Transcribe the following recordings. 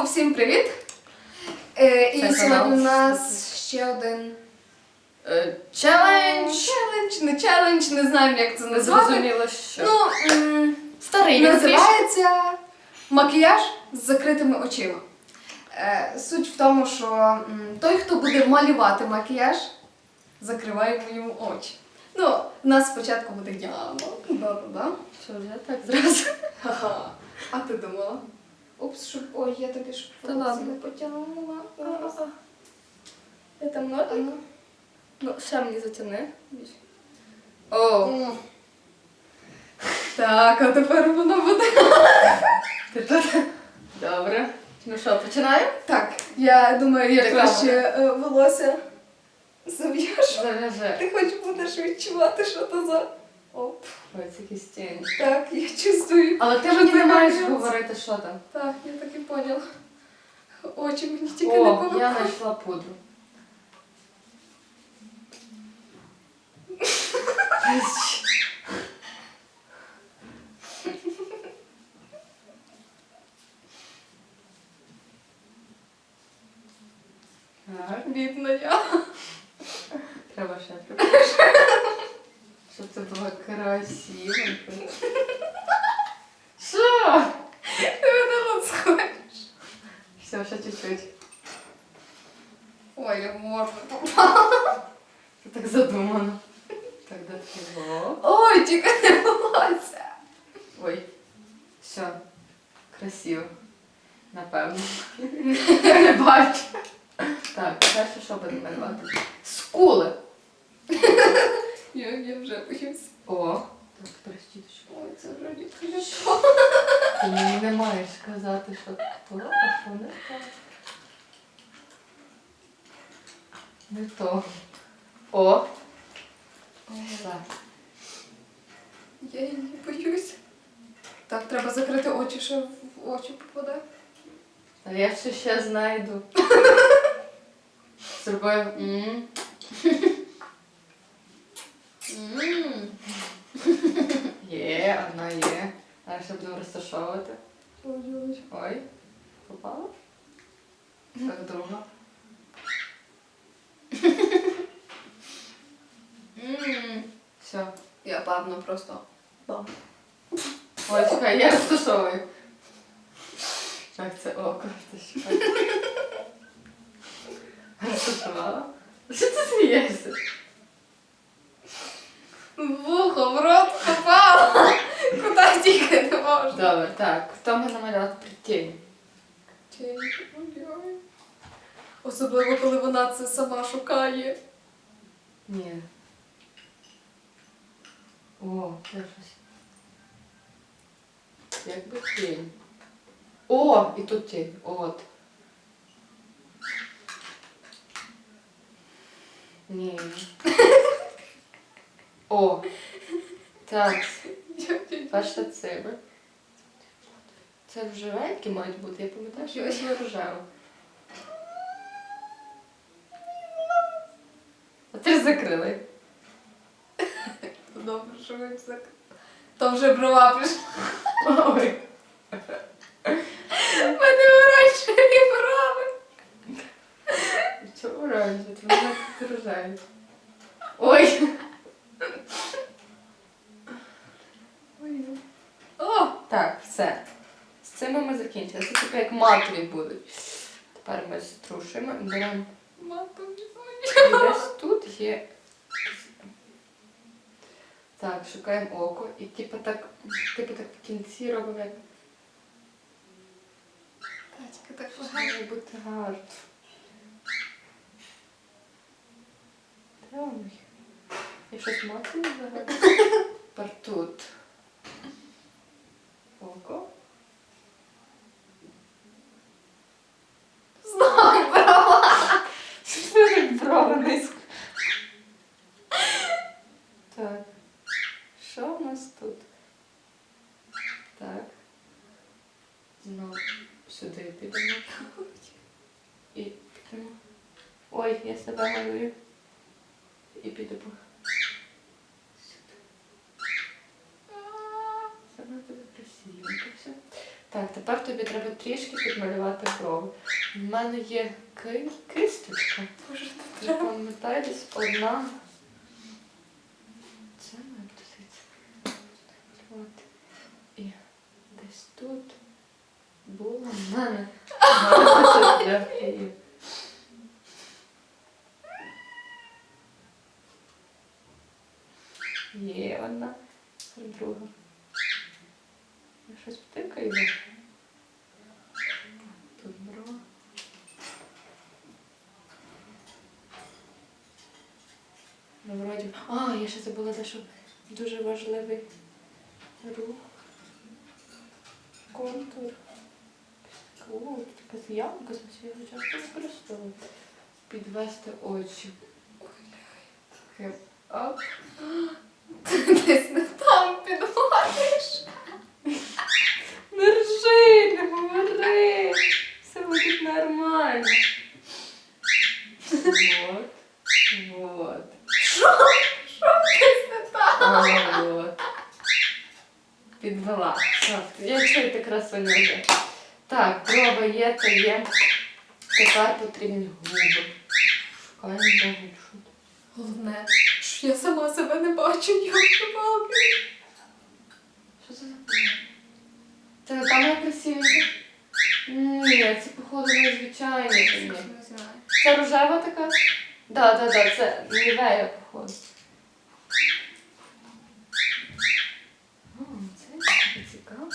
Знову всім привіт! Е, і Це сьогодні у нас ще один Е, Челендж! челендж, не челендж, не знаємо, як це назвати. зрозуміло, що. Ну, м, старий він трішки. називається макіяж з закритими очима. Е, суть в тому, що м, той, хто буде малювати макіяж, закриваємо йому очі. Ну, у нас спочатку буде яма. Да-да-да. Що вже так зразу? Ха-ха. А ти думала? Упс, щоб. Ой, я тобі ж Та ладно. не потягнула. Я там норм. ну. Ну, ще мені затяни. О, О. Так, а тепер воно буде. Добре. Ну що, починаємо? Так, я думаю, я Ти краще е, волосся зав'яжу. Зав'яжи. Ти хоч будеш відчувати, що то за. Оп. Ой, це якісь тіні. Так, я чувствую. Але ти що мені це не маєш робиться. говорити, що там. Так, я так і поняла. Очі мені тільки не О, я повикали. знайшла пудру. Так, Бідна я. Ой, волосся. Ой. Все. Красиво. Напевно. Я не бачу. Так, далі що будемо малювати? Скули. Я, я вже боюсь. О. Так, перестіточку. Ой, це вже не що. Ти мені не маєш сказати, що то, а що не то. Не то. О. Так. Я її боюсь. Так, треба закрити очі, що в очі попаде. Та я все ще знайду. Зробив. м. М. Є, одна є. Зараз ще будемо розташовувати. Ой-ой. Попала? Так, друга. Все. Я певно просто. Бам. Ой, чекай, я розташовую. Так, це око. Ти чекай. Розташувала? Що ти смієшся? Вухо, в рот попало. Куди тільки не можна. Добре, так. Хто мене намалювати при тіні? Ой-ой. Особливо, коли вона це сама шукає. Ні. О, це щось. Якби тінь. О, і тут тінь. От. Ні. О. Так. Перша циба. Це рожевенькі мають бути, я пам'ятаю, що Ой. це рожево. А ти ж закрили. Добре, що ви так. То вже брова пішла. Ой. Мене оранжеві брови. Чого оранжеві? Мене тут. Ой. Ой. О! Так, все. З цим ми закінчили. Це типу як матові будуть. Тепер ми струшимо і беремо. Матові І десь тут є. Так, шукаємо око і типу так, типу так в кінці робимо як. Татька так погано. бути гарно. Де? Я щось мацаю взагалі? Тепер тут. Око. Знаю, брова. Що так брови низько? Так. Що у нас тут? Так. Знову сюди підемо. І підемо. Ой, я себе малюю. І підемо. Саме буде красивенько все. Так. Тепер тобі треба трішки підмалювати брови. У мене є ки... кисточка. Боже, Я пам'ятаю, десь одна. Це має бути. От. І десь тут було в мене. Є одна, друга. Я щось втикаю. Тут бро. Ну, вроді. А, я ще забула дещо дуже важливий рух. Контур. О, ямка, значить я його часто використовую. Підвести очі. Хеп Десь не там підводиш. Не ржи, не говори. Все буде нормально. Вот. Вот. Десь не там. А, вот. Підвела. Так, я чую ти красуня вже. Так, брова є, то є. Тепер потрібні губи. Шукаємо де губ. Головне, що я сама себе не бачу, як палки. Що це за? Це не там як красивенько? Ні, це походу незвичайне. Це рожева така? Да, да, да, це нівея, походу. О, це таке цікаво.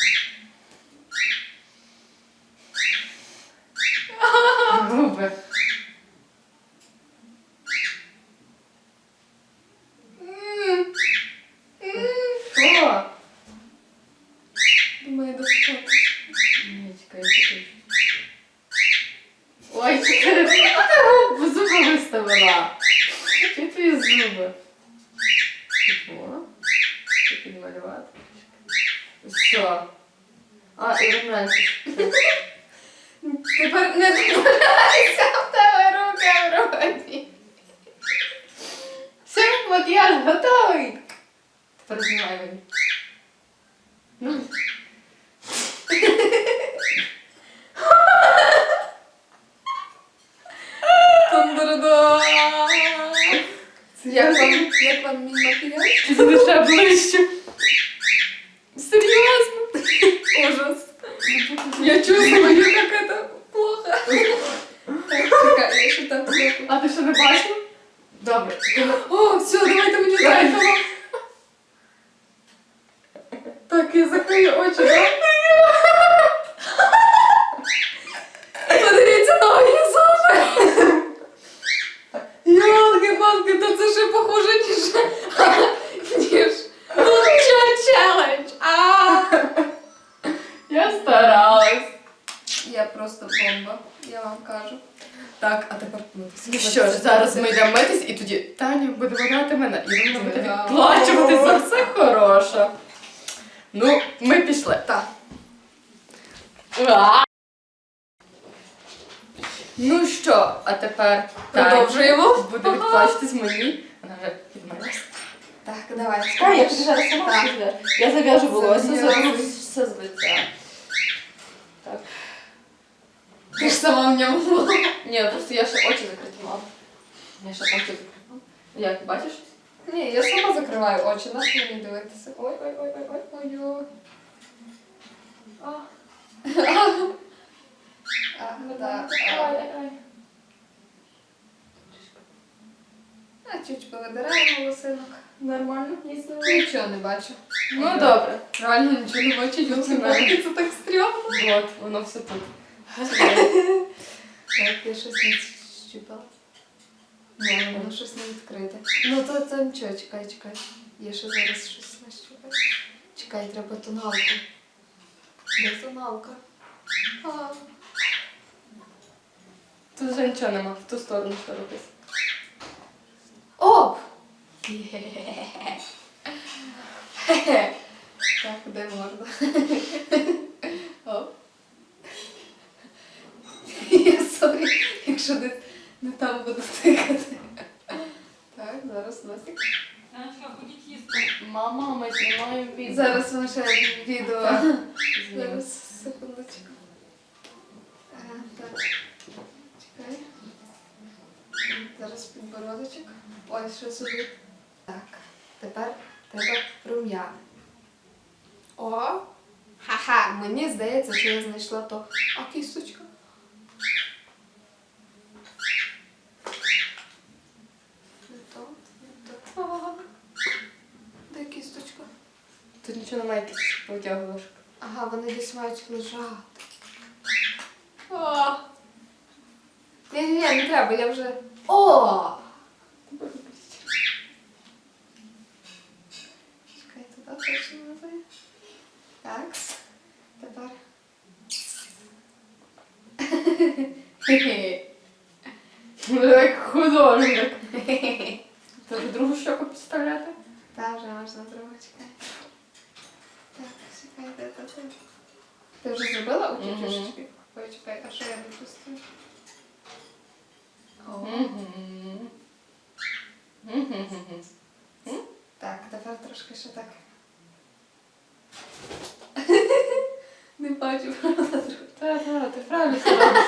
Губи. М. М. Що? Думаю, достатньо. Ні, чекай, чекай. Ой, чекай, ти губ зуби виставила. Які твої зуби? О, що підмалювати? Все. А, і романтик. Тепер не домовляйся в тебе руки в роті. Все, макіяж готовий. Тепер знімай мені. Ну, Тандерда. Як вам, як вам мій макіяж? Лише ближче. Ужас. Я чувствую, как это плохо. Чекай, я ще так зроблю. А ти що не бачила? Добре. О, все, давайте мені зайдемо. Так, я закрию очі, так? Подивіться на мої зуби. Йолки-палки, то це ще похоже, ніж... ніж... Тут челендж. А! Я старалась. Я просто бомба, я вам кажу. Так, а тепер Ну що ж, зараз ми йдемо митись, і тоді Таня буде вагати мене, і вона буде Да. відплачувати за все хороше. Ну, ми пішли. Так. Ну що, а тепер Таня Продовжуємо. буде відплачуватись мені. Вона вже відмалась. Так, давай. Та, я тобі зараз сама Так. Я зав'яжу волосся, зроблю все з лиця. Так. Ти ж сама в ньому була. Ні, просто я ще очі закриті мала. Я ще очі закриті. Як, бачиш? Ні, я сама закриваю очі, на що мені дивитися. Ой, ой, ой, ой, ой, ой, ой. А, А, ну, так. ай, а. ай, ай. А чуть повидираємо волосинок. Нормально, не Нічого не бачу. Ну добре. Реально нічого не бачу, йолки це так стрьомно. От, воно все тут. Так, я щось не щупала. Ні, воно щось не відкрите. Ну то це нічого, чекай, чекай. Я ще зараз щось нащупаю. Чекай, треба тоналку. Де тоналка? А, Тут вже нічого нема, в ту сторону що робити. Оп! Є. Так, де морда? що не, не там буду тикати. Так, зараз носик. Танечка, ходіть. Мама, ми знімаємо відео. Зараз воно ще відео. Зараз секундочку. Е, ага. Чекай. Зараз підбородочок. Ось що сюди. Так, тепер треба рум'яна. О! Ха-ха, мені здається, що я знайшла то. А кісточка? Нічого немає, якийсь потягуєш. Ага, вони десь мають лежати. О! Ні, ні, ні, не треба, я вже. О! Чекай, туди точно назад. Так. Тепер. Хе-хе. Ну, як художник. Це вже другу щоку підставляти? Та вже можна другу чекай. Так, чекай, де та ти? Ти вже зробила оті Мгм. чашечки? Ой, чекай, а що я не пустила? О. Мгм. Мгм. Так, тепер трошки ще так. Не бачу, правда. Та, та, ти правильно робиш.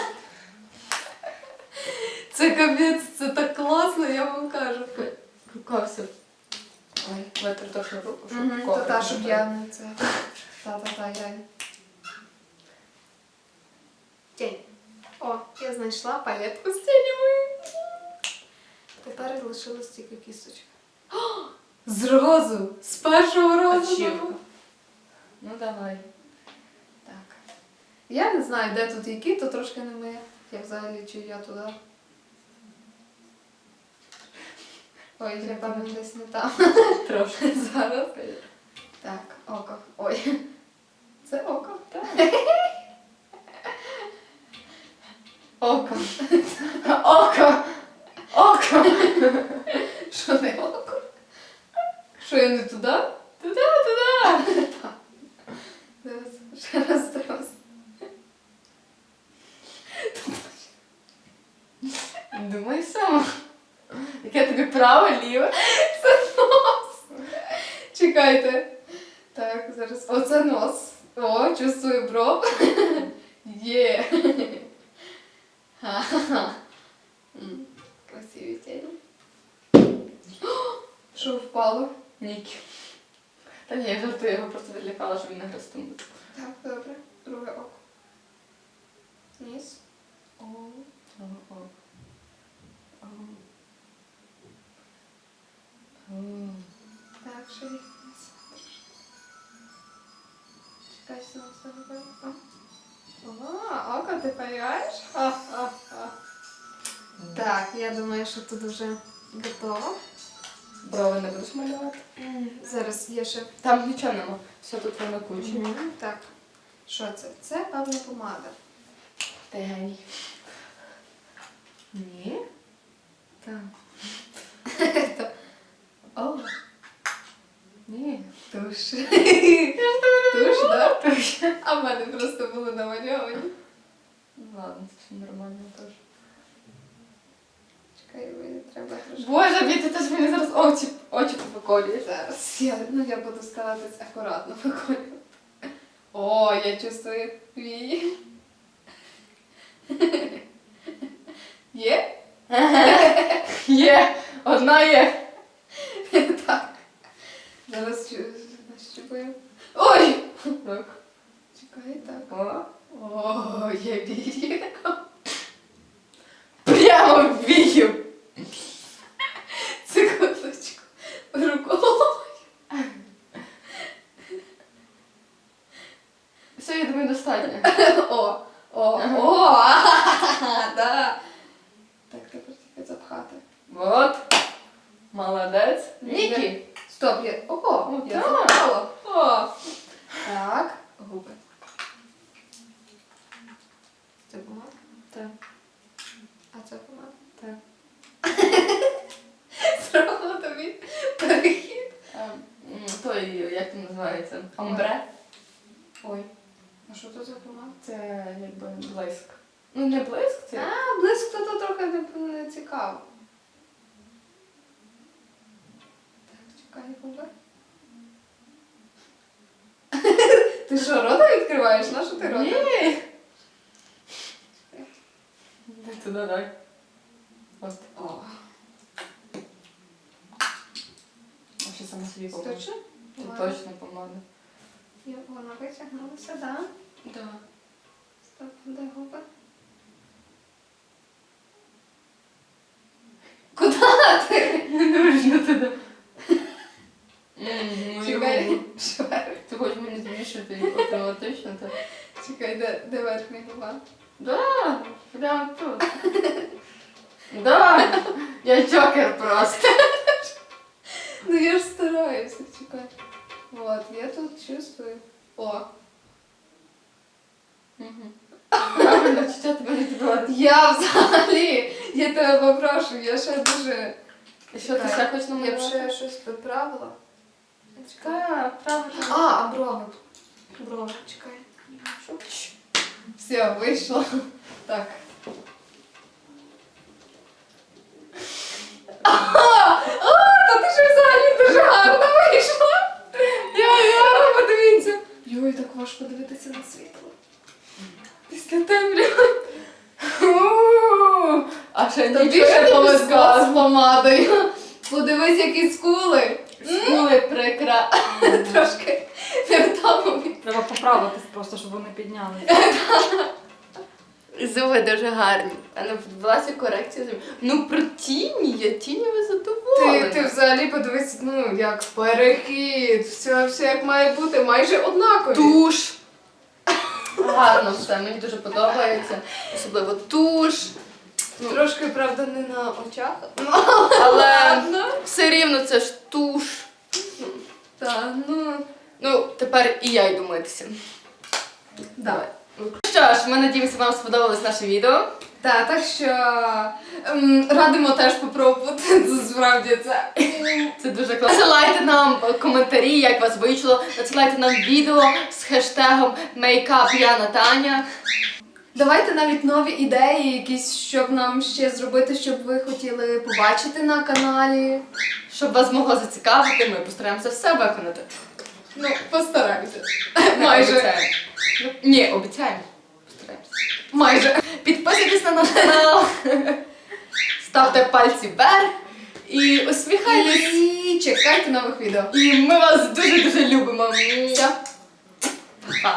Це капець, це так класно, я вам кажу. Рука все. Ой, витер точно руку, щоб Мгм, коврик То та, не щоб я не це. Та-та-та, я. Тінь. О, я знайшла палетку з тіньми. Тепер лишилась тільки кісточка. Зразу! З першого разу! Ачівка. Ну давай. Так. Я не знаю, де тут які, то трошки не моє. Я взагалі чи я туди. Ой, я певно десь не там. Трошки. Зараз. Так, око. Ой. Це око. Так. Око. Око. Око. Що не око? Що я не туди? Туди, туди. Зараз, ще раз, раз. Думай сама. Яке тобі право, ліве? Це нос. Чекайте. Так, зараз. Оце нос. Чекай, все, робимо. О, око ти паяєш? Так, я думаю, що тут вже готово. Брови не будеш малювати? Зараз є ще. Там нічого нема. Все тут воно кучі. Мгм, Так. Що це? Це певна помада. Ти геній. Ні? Так. О, Ні. туш. Туш, да? Туш. А в мене просто було намальовані. Ну ладно, це все нормально теж. Чекай, мені треба трошки. Боже, мені ти теж мені зараз очі, очі повиколюєш. Зараз я, ну, я буду старатись акуратно виконувати. О, я чувствую вії. Є? Є! Одна є. Так. Зараз нащупаю. Ой! Так. Чекай, так. О. О, є вії. Прямо в вію. Секундочку. Рукою. Все, я думаю, достатньо. О, о, о, да. Так, тепер тільки запхати. От. Молодець. Ні, Нікі. Стоп, я. Ого, О, я так. запхала. О. Так, губи. Це помада? Так. А це помада? Так. Зробила тобі перехід. Той, як він називається? Омбре. Ой, а що це за помада? Це якби блиск. Ну не блиск, це. А, близько то трохи не, не цікаво. Так, чекай, губи. Ти що, рота відкриваєш? На що ти рота? Ні. Сюди дай. Ось. О. А ще сама собі помада. Точно? Це Ладно. точно помада. Я- Вона витягнулася, да? Да. Стоп, де губа. Куда? ти? не туди. М, ну, я Чекай. Швер. Ти хочеш мені збільшити і ну, точно так? Чекай, де, де верхня губа? Да, прямо тут. Да, я джокер просто. Ну я ж стараюся, чекай. Вот, я тут чувствую. О, Мгм. Правильно, чи я тебе не підводить? я взагалі, я тебе попрошу, я ще дуже. Що, ти ще хочеш Я б ще щось виправила. Чекай. Правильно. А, а брови. Брови, чекай. Все, вийшло. Так. А, та ти взагалі дуже гарно вийшла. Я гарно подивіться. Йой, так важко дивитися на світло. Після темряви. А ще ще не повезло з помадою. Подивись, які скули. Скули прикра. Трошки не в тому. Треба поправитись підняли. Зуби дуже гарні. А не відбулася корекція зубів. Ну про тіні, я тінями Ти, задоволена. ти взагалі подивись, ну, як перехід, все, все як має бути, майже однакові. Туш. Гарно все, мені дуже подобається. Особливо туш. Ну, Трошки, правда, не на очах. Ну, але ладно. все рівно це ж туш. Та, ну, Ну, тепер і я йду митися. Давай. Що ж, ми надіємося, вам сподобалось наше відео. Та, так що ем, радимо теж попробувати. Це справді це. Це дуже класно. Надсилайте нам коментарі, як вас вийшло. Надсилайте нам відео з хештегом Makeup Яна Таня. Давайте навіть нові ідеї, якісь, щоб нам ще зробити, щоб ви хотіли побачити на каналі. Щоб вас могло зацікавити, ми постараємося все виконати. Ну, постараємося. Майже. обіцяємо. Ні, обіцяємо. Постараємося. Майже. Підписуйтесь на наш канал, ставте пальці вверх і усміхайтесь. І чекайте нових відео. І ми вас дуже-дуже любимо. Все. Па.